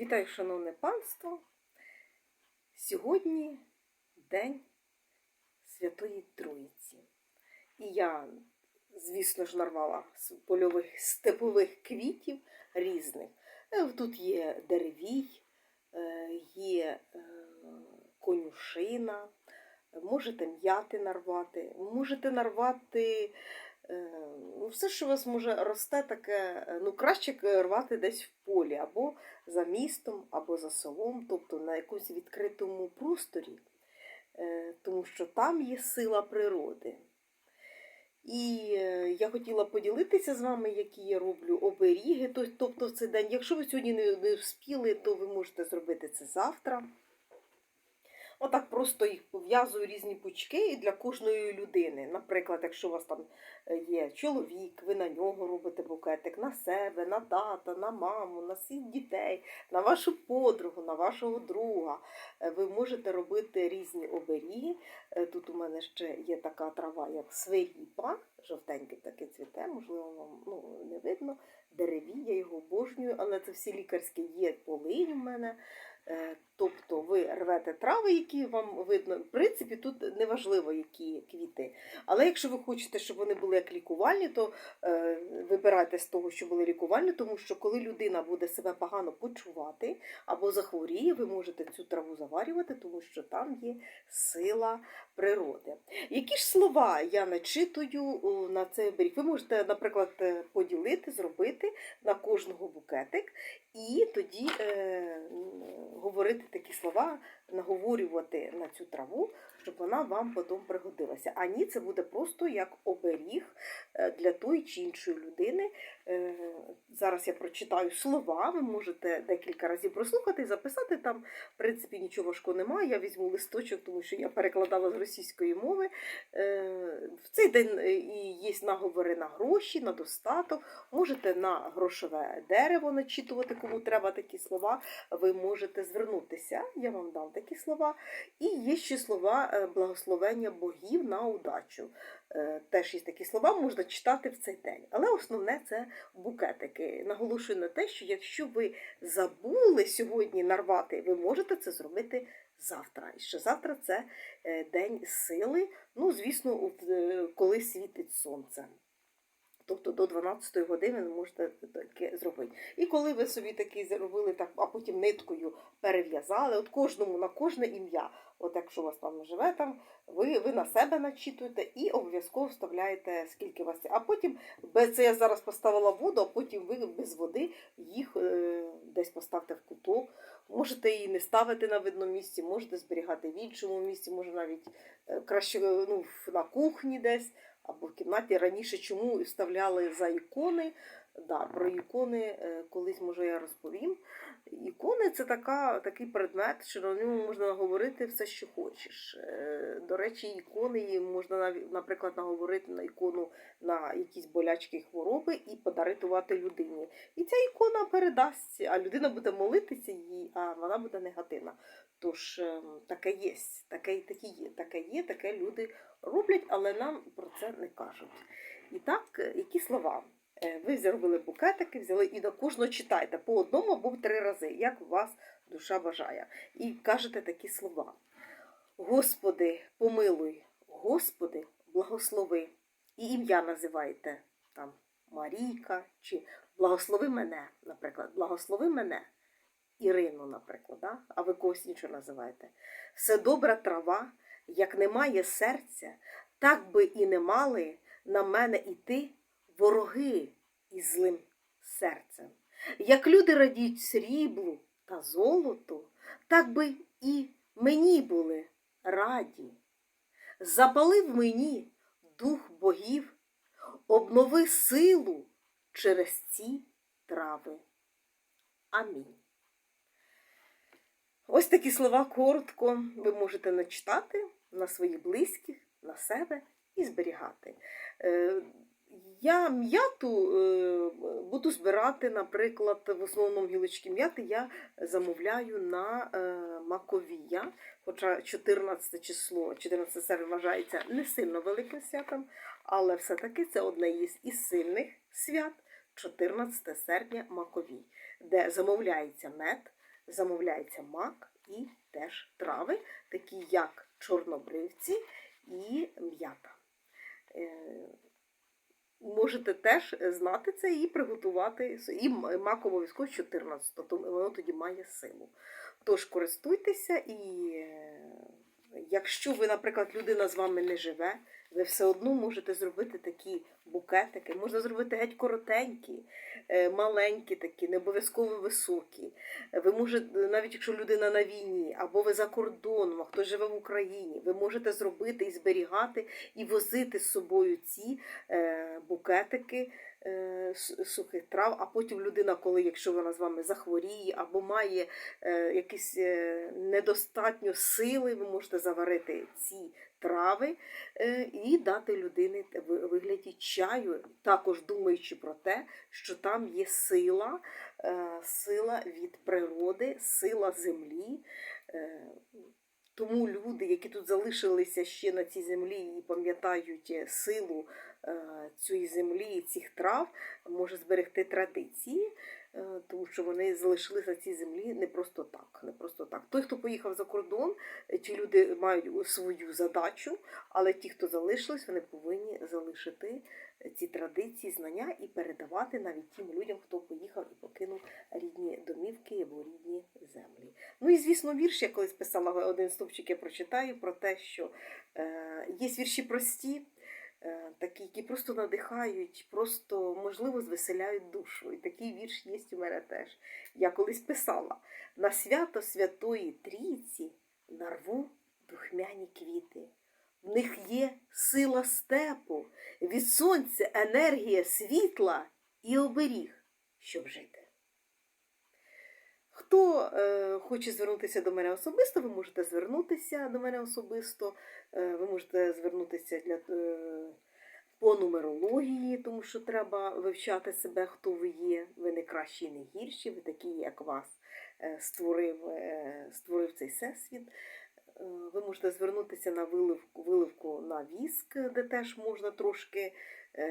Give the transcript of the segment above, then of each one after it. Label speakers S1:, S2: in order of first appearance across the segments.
S1: Вітаю, шановне панство. Сьогодні день Святої Троїці. І я, звісно ж, нарвала з польових степових квітів різних. Е, Тут є деревій, е, є е, конюшина, можете м'яти нарвати, можете нарвати. Е, Ну, все, що у вас може росте, таке, е, ну краще рвати десь в полі, або за містом, або за селом, тобто на якомусь відкритому просторі, е, тому що там є сила природи. І я хотіла поділитися з вами, які я роблю оберіги. Тобто в цей день, якщо ви сьогодні не вспіли, то ви можете зробити це завтра. Отак просто їх пов'язую різні пучки і для кожної людини. Наприклад, якщо у вас там е, є чоловік, ви на нього робите букетик, на себе, на тата, на маму, на всіх дітей, на вашу подругу, на вашого друга. Е, Ви можете робити різні оберіги. Е, Тут у мене ще є така трава, як свиріпа, жовтенький такий цвіте, можливо, вам ну, не видно. Дереві, я його обожнюю, але це всі лікарські є полинь у мене. Е, Тобто ви рвете трави, які вам видно. В принципі, тут неважливо, які квіти. Але якщо ви хочете, щоб вони були як лікувальні, то е, вибирайте з того, що були лікувальні, тому що коли людина буде себе погано почувати або захворіє, ви можете цю траву заварювати, тому що там є сила природи. Які ж слова я начитую на цей оберіг? Ви можете, наприклад, е, поділити, зробити на кожного букетик, і тоді е, говорити такі слова, наговорювати на цю траву, щоб вона вам потім пригодилася. А ні, це буде просто як оберіг е, для тої чи іншої людини. Е, Зараз я прочитаю слова, ви можете декілька разів прослухати і записати там. В принципі, нічого важкого немає. Я візьму листочок, тому що я перекладала з російської мови. Е, В цей день і є наговори на гроші, на достаток. Можете на грошове дерево начитувати, кому треба такі слова. Ви можете звернутися, я вам дам такі слова. І є ще слова е, благословення богів на удачу. Е, Теж є такі слова, можна читати в цей день. Але основне це букетики. Наголошую на те, що якщо ви забули сьогодні нарвати, ви можете це зробити завтра. І ще завтра це е, день сили. Ну, звісно, коли світить сонце. Тобто до 12 години ви можете таке зробити. І коли ви собі такий зробили, так, а потім ниткою перев'язали, от кожному на кожне ім'я. От якщо у вас там живе, там, ви, ви на себе начитуєте і обов'язково вставляєте, скільки у вас. є. А потім, це я зараз поставила воду, а потім ви без води їх е, десь поставте в куток. Можете її не ставити на видному місці, можете зберігати в іншому місці, може навіть е, краще е, ну, на кухні десь або в кімнаті раніше чому вставляли за ікони. Да, про ікони е, колись може я розповім. Це така, такий предмет, що на ньому можна наговорити все, що хочеш. Е, До речі, ікони її можна наприклад, наговорити на ікону на якісь болячки хвороби і подаритувати людині. І ця ікона передасть, а людина буде молитися їй, а вона буде негативна. Тож е, таке є, таке, таке є, таке є, таке люди роблять, але нам про це не кажуть. І так, е, які слова? Е, Ви зробили букетики, взяли і на кожного читайте по одному або три рази, як у вас душа бажає. І кажете такі слова. Господи, помилуй, Господи, благослови. І ім'я називайте там Марійка чи благослови мене, наприклад, благослови мене. Ірину, наприклад, да? а ви когось іншого називаєте. Все добра трава, як немає серця, так би і не мали на мене іти вороги із злим серцем. Як люди радіють сріблу та золоту, так би і мені були раді. Запалив мені дух богів, обнови силу через ці трави. Амінь. Ось такі слова коротко ви можете начитати на своїх близьких, на себе і зберігати. Е, Я м'яту е, буду збирати, наприклад, в основному гілочки м'яти я замовляю на е, Маковія, хоча 14 число, 14 серпня вважається не сильно великим святом, але все-таки це одне із, сильних свят 14 серпня Маковій, де замовляється мед, замовляється мак і теж трави, такі як чорнобривці і м'ята. Е, Можете теж знати це і приготувати. І мак обов'язково 14, то воно тоді має силу. Тож користуйтеся, і е, якщо ви, наприклад, людина з вами не живе, ви все одно можете зробити такі букетики. Можна зробити геть коротенькі, е, маленькі такі, не обов'язково високі. Ви можете, навіть якщо людина на війні, або ви за кордоном, а хтось живе в Україні, ви можете зробити і зберігати, і возити з собою ці е, букетики сухих трав, а потім людина, коли, якщо вона з вами захворіє або має е, якісь е, недостатньо сили, ви можете заварити ці трави е, і дати людині вигляді чаю, також думаючи про те, що там є сила, е, сила від природи, сила землі. Е, Тому люди, які тут залишилися ще на цій землі і пам'ятають е, силу е, цієї землі і цих трав, може зберегти традиції, е, тому що вони залишилися цій землі не просто так. Не просто так. Той, хто поїхав за кордон, е, ті люди мають свою задачу, але ті, хто залишились, вони повинні залишити ці традиції, знання і передавати навіть тим людям, хто поїхав і покинув рідні домівки або рідні землі. Ну і звісно, вірш я колись писала один стовпчик, я прочитаю про те, що е, є вірші прості, е, такі, які просто надихають, просто можливо звеселяють душу. І такий вірш є у мене теж. Я колись писала на свято Святої Трійці нарву духмяні квіти. В них є сила степу, від сонця енергія світла і оберіг, щоб жити. Хто е, хоче звернутися до мене особисто, ви можете звернутися до мене особисто, е, ви можете звернутися для, е, по нумерології, тому що треба вивчати себе, хто ви є. Ви не кращі не гірші, ви такі, як вас е, створив, е, створив цей всесвіт. Е, Ви можете звернутися на виливку, виливку на віск, де теж можна трошки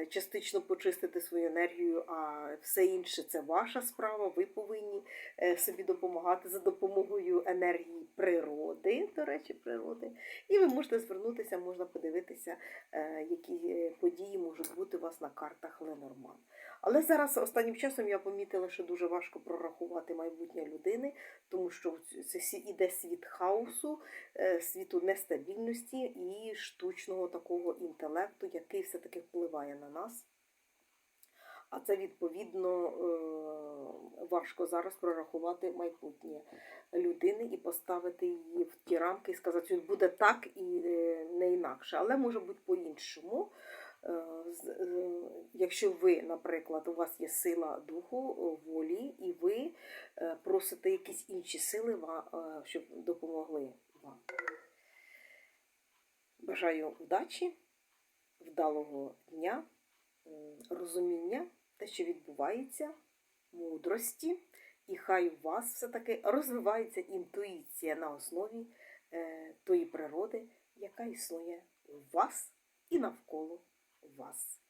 S1: частично почистити свою енергію, а все інше це ваша справа. Ви повинні е, собі допомагати за допомогою енергії природи, до речі, природи. І ви можете звернутися, можна подивитися, е, які е, події можуть бути у вас на картах Ленорман. Але зараз останнім часом я помітила, що дуже важко прорахувати майбутнє людини, тому що це іде світ хаосу, е, світу нестабільності і штучного такого інтелекту, який все-таки впливає на нас. А це відповідно е, важко зараз прорахувати майбутнє людини і поставити її в ті рамки і сказати, що буде так і е, не інакше, але може бути по-іншому. Е, Якщо ви, наприклад, у вас є сила духу, волі, і ви просите якісь інші сили, щоб допомогли вам. Бажаю вдачі, вдалого дня, розуміння, те, що відбувається, мудрості, і хай у вас все-таки розвивається інтуїція на основі е, тої природи, яка існує у вас і навколо вас.